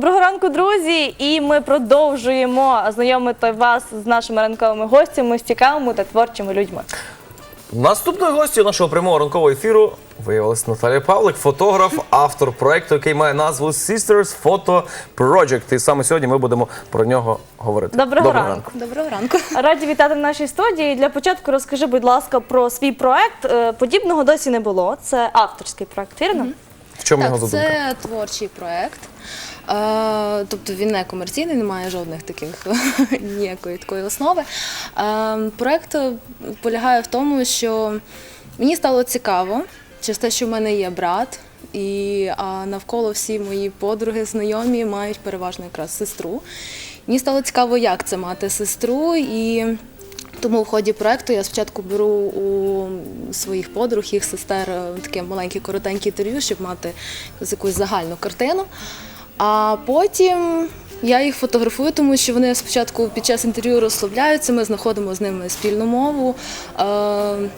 Доброго ранку, друзі! І ми продовжуємо знайомити вас з нашими ранковими гостями, з цікавими та творчими людьми. Наступною гостю нашого прямого ранкового ефіру виявилася Наталія Павлик, фотограф, автор проекту, який має назву Sisters Photo Project. І саме сьогодні ми будемо про нього говорити. Доброго ранку. Доброго ранку. Раді вітати в нашій студії. Для початку розкажи, будь ласка, про свій проект. Е, Подібного досі не було. Це авторський проект, вірно? В чому Так, його задумка? це творчий проект. Е, тобто він не комерційний, не має жодних таких ніякої такої основи. Е, проект полягає в тому, що мені стало цікаво через те, що в мене є брат, і а, навколо всі мої подруги, знайомі мають переважно якраз сестру. Мені стало цікаво, як це мати сестру. І тому в ході проекту я спочатку беру у своїх подруг, їх сестер е, таке маленьке коротеньке інтерв'ю, щоб мати якусь загальну картину. А потім я їх фотографую, тому що вони спочатку під час інтерв'ю розслабляються, ми знаходимо з ними спільну мову. Е-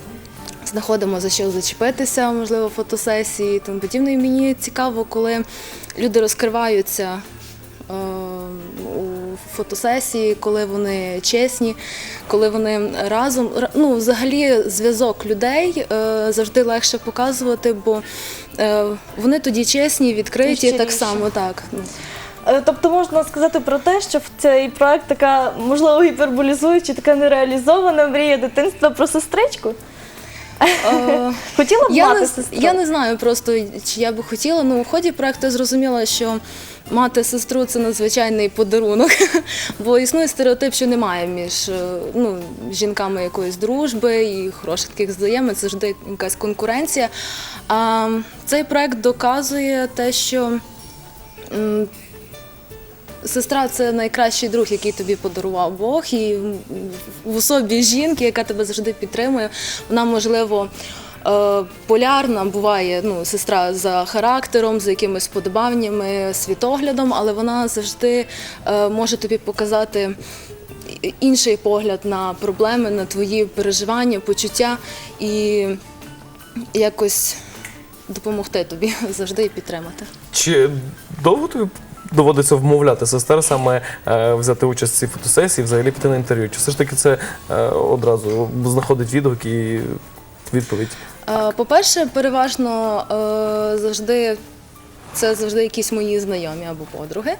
знаходимо за що зачепитися, можливо, фотосесії тому подібне. І мені цікаво, коли люди розкриваються е, фотосесії, коли вони чесні, коли вони разом. Ну, взагалі, зв'язок людей е, завжди легше показувати, бо е, вони тоді чесні, відкриті, так само так. Ну, Е, Тобто можна сказати про те, що в цей проект така, можливо, гіперболізуючи, така нереалізована мрія дитинства про сестричку. Е, Хотіла б Я мати не, сестру? я не знаю просто, чи я би хотіла. Ну, у ході проекту я зрозуміла, що мати сестру це надзвичайний подарунок, бо існує стереотип, що немає між е, ну, жінками якоїсь дружби і хороших таких взаємин, це завжди якась конкуренція. А цей проект доказує те, що. м, Сестра це найкращий друг, який тобі подарував Бог, і в особі жінки, яка тебе завжди підтримує. Вона можливо. е, Полярна буває ну, сестра за характером, за якимись вподобаннями, світоглядом, але вона завжди е, може тобі показати інший погляд на проблеми, на твої переживання, почуття і якось допомогти тобі завжди і підтримати. Чи довго тобі доводиться вмовляти сестер саме е, взяти участь в цій фотосесії, взагалі піти на інтерв'ю? Чи все ж таки це е, одразу знаходить відгук і відповідь? Е, По-перше, переважно е, завжди це завжди якісь мої знайомі або подруги.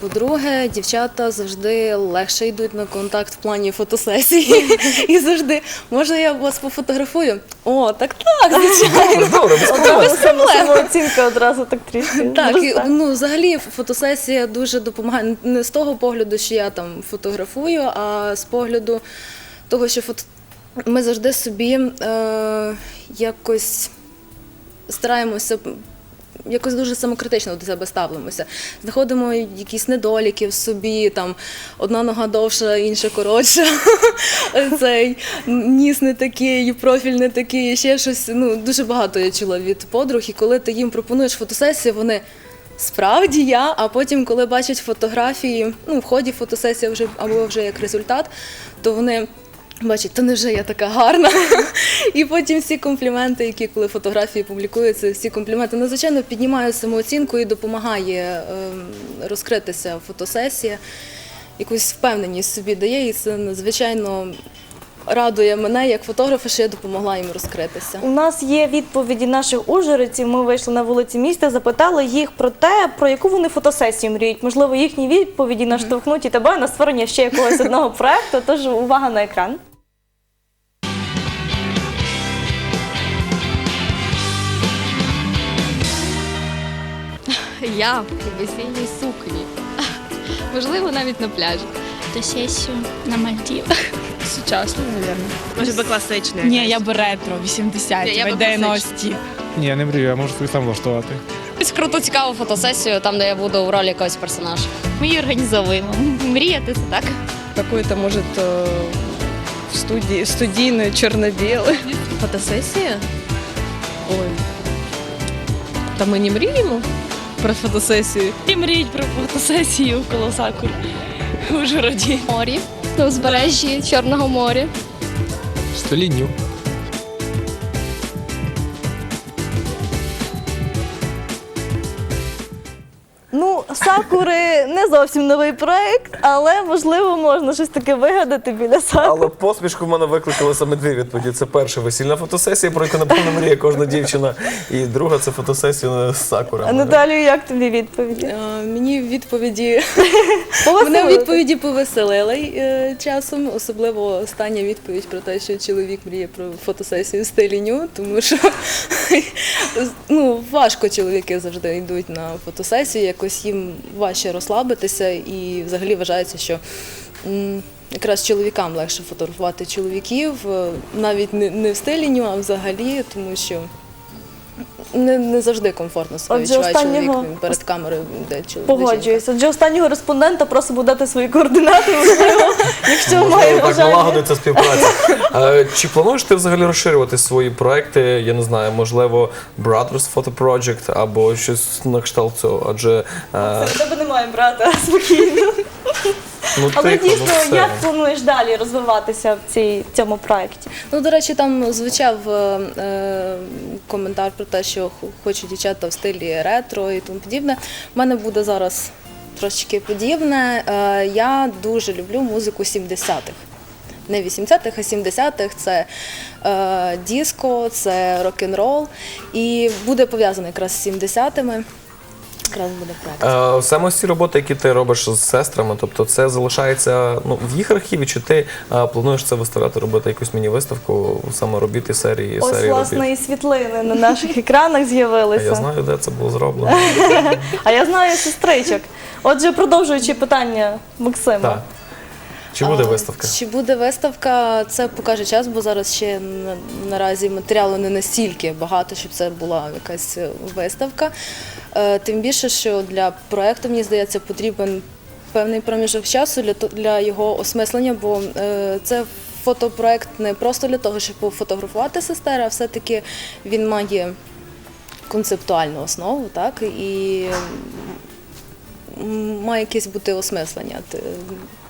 По-друге, дівчата завжди легше йдуть на контакт в плані фотосесії. І завжди, може, я вас пофотографую? О, так так, звичайно. Добре, без проблем. Самооцінка одразу так трішки. Так, і, ну взагалі фотосесія дуже допомагає не з того погляду, що я там фотографую, а з погляду того, що фото... ми завжди собі е, якось стараємося. Якось дуже самокритично до себе ставимося. Знаходимо якісь недоліки в собі, там одна нога довша, інша коротша. Цей ніс не такий, профіль не такий, ще щось. Ну дуже багато я чула від подруг. І коли ти їм пропонуєш фотосесію, вони справді я. А потім, коли бачать фотографії, ну в ході фотосесії вже або вже як результат, то вони. Бачить, та невже я така гарна? І потім всі компліменти, які коли фотографії публікуються, всі компліменти надзвичайно піднімає самооцінку і допомагає ем, розкритися фотосесія. Якусь впевненість собі дає, і це надзвичайно радує мене як фотографа, що я допомогла їм розкритися. У нас є відповіді наших ужгородців. Ми вийшли на вулиці міста, запитали їх про те, про яку вони фотосесію мріють. Можливо, їхні відповіді наштовхнуть і тебе на створення ще якогось одного проекту. Тож увага на екран. Я в весільній сукні. Можливо, навіть на пляжі. Фотосесію на Мальдівах Сучасно, мабуть. Може би класичне. Ні, я би ретро, 80-ті, Ні, я би 90-ті. Ні, я не мрію, я можу собі сам влаштувати. Якусь круту цікаву фотосесію, там, де я буду в ролі якогось персонажа. Ми її організовуємо. Мріяти це так. Какой-то, может, э, в студии, студийный, черно-белый. Фотосесія? Ой. Та ми не мріємо про фотосесію. І мріють про фотосесію в Колосаку в Ужгороді. Морі, на узбережжі Чорного моря. Столінню. Сакури не зовсім новий проект, але можливо можна щось таке вигадати біля сакури. Але посмішку в мене викликали саме дві відповіді. Це перша весільна фотосесія, про яку напевно мріє кожна дівчина. І друга це фотосесія з сакурами. А Наталію, як тобі відповіді? Е, Мені відповіді мене відповіді повеселили е, часом, особливо остання відповідь про те, що чоловік мріє про фотосесію в стилі ню, тому що ну, важко чоловіки завжди йдуть на фотосесію, якось їм важче розслабитися, і взагалі вважається, що якраз чоловікам легше фотографувати чоловіків, е, навіть не, в стилі ню, а взагалі, тому що. Не, не завжди комфортно себе Отже, відчуває останнього- чоловік перед камерою, де чоловік. Погоджуюся. Адже останнього респондента просимо дати свої координати, можливо, якщо має Можливо, так бажання. налагодиться співпраця. Е, Чи плануєш ти взагалі розширювати свої проекти? Я не знаю, можливо, Brothers Photo Project або щось на кшталт цього, адже е, В тебе немає брата спокійно. Ну Але тихо, ну дійсно, все. як плануєш далі розвиватися в цій цьому проєкті? Ну, до речі, там звучав е, е, коментар про те, що х- хочуть дівчата в стилі ретро і тому подібне. У мене буде зараз трошечки подібне. Е, я дуже люблю музику 70-х. Не 80-х, а 70-х. Це е, диско, це рок-н-рол. І буде пов'язано якраз з 70-ми. Якраз буде проект. Е, Саме ось ці роботи, які ти робиш з сестрами, тобто це залишається ну, в їх архіві, чи ти е, плануєш це виставляти, робити якусь міні-виставку саме робіт і серії, Ось, серії власне, робіт? і світлини на наших екранах А я знаю, де це було зроблено. А я знаю сестричок. Отже, продовжуючи питання Максима. Так. Чи буде А, виставка? Чи буде виставка, це покаже час, бо зараз ще на- наразі матеріалу не настільки багато, щоб це була якась е, виставка. Е, Тим більше, що для проєкту, мені здається, потрібен певний проміжок часу для, його осмислення, бо е, це фотопроект не просто для того, щоб пофотографувати сестер, а все-таки він має концептуальну основу, так, і має якесь бути осмислення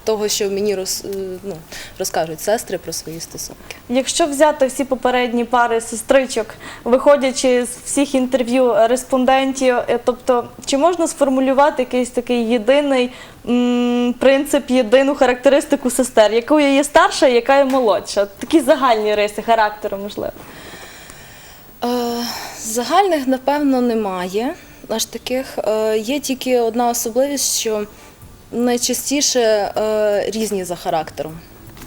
того, що мені роз, е, ну, розкажуть сестри про свої стосунки. Якщо взяти всі попередні пари сестричок, виходячи з всіх інтерв'ю респондентів, е, тобто чи можна сформулювати якийсь такий єдиний м, принцип, єдину характеристику сестер, якою є старша, яка є молодша? Такі загальні риси характеру, можливо. Е, Загальних, напевно, немає аж таких. Є тільки одна особливість, що найчастіше е, різні за характером.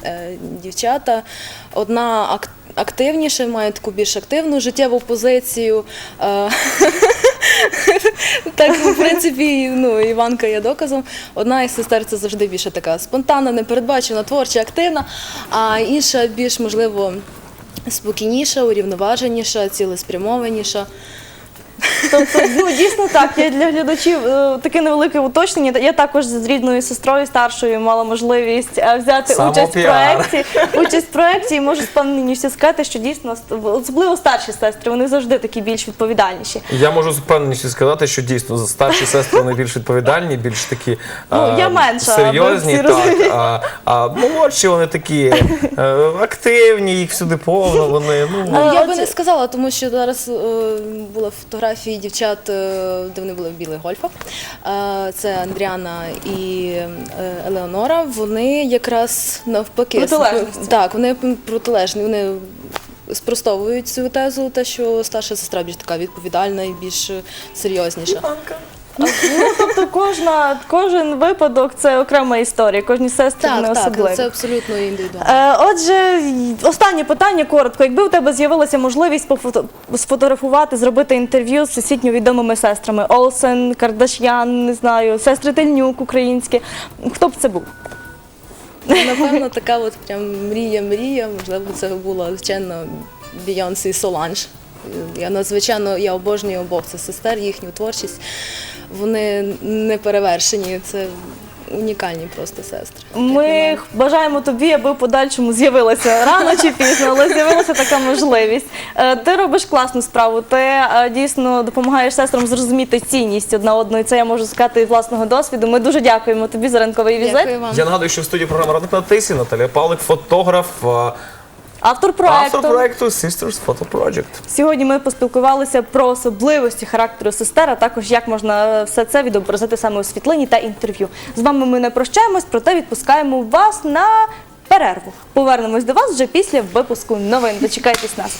Е, Дівчата, одна ак- активніша, має таку більш активну життєву позицію. Е, Так, в принципі, ну, Іванка є доказом. Одна із сестер це завжди більше така спонтанна, непередбачена, творча, активна, а інша більш, можливо, спокійніша, урівноваженіша, цілеспрямованіша. Тобто, ну дійсно так. Я для глядачів е, таке невелике уточнення. Я також з рідною сестрою старшою мала можливість е, взяти участь в проєкті. Участь в проєкті і можу з впевненістю сказати, що дійсно особливо старші сестри, вони завжди такі більш відповідальніші. Я можу з впевненістю сказати, що дійсно старші сестри вони більш відповідальні, більш такі Ну, а, я менша, аби серйозні, всі так. розуміли. А, а молодші вони такі е, активні, їх всюди повно. Вони ну Ну, я би не сказала, тому що зараз е, були фотографії дівчат, е, де вони були в білих гольфах. Е, це Андріана і е, Елеонора. Вони якраз навпаки Протилежності. так, вони протилежні. Вони спростовують цю тезу, те, що старша сестра більш така відповідальна і більш серйозніша. серйозніша. Ну, тобто кожна, кожен випадок це окрема історія, кожні сестри Так, особливі. так, це абсолютно індивідуально. Е, Отже, й- останнє питання коротко. Якби у тебе з'явилася можливість пофото- сфотографувати, зробити інтерв'ю з всесвітньо відомими сестрами Олсен, Кардаш'ян, не знаю, сестри Тельнюк українські, хто б це був? Напевно, така от прям мрія-мрія. Можливо, це була звичайно Бійонсі Соланж. Я надзвичайно я обожнюю обох це сестер, їхню творчість. Вони не перевершені. Це унікальні просто сестри. Ми бажаємо тобі, аби в подальшому з'явилася рано чи пізно, але з'явилася така можливість. Е, Ти робиш класну справу. Ти е, дійсно допомагаєш сестрам зрозуміти цінність одна одної. Це я можу сказати від власного досвіду. Ми дуже дякуємо тобі за ранковий візит. Дякую вам. я нагадую, що в студії програми Ранок на тисі Наталія Павлик, фотограф. а, Автор проекту. Автор проекту Sisters Photo Project. Сьогодні ми поспілкувалися про особливості характеру сестер, а також як можна все це відобразити саме у світлині та інтерв'ю. З вами ми не прощаємось, проте відпускаємо вас на перерву. Повернемось до вас вже після випуску новин. Дочекайтесь нас.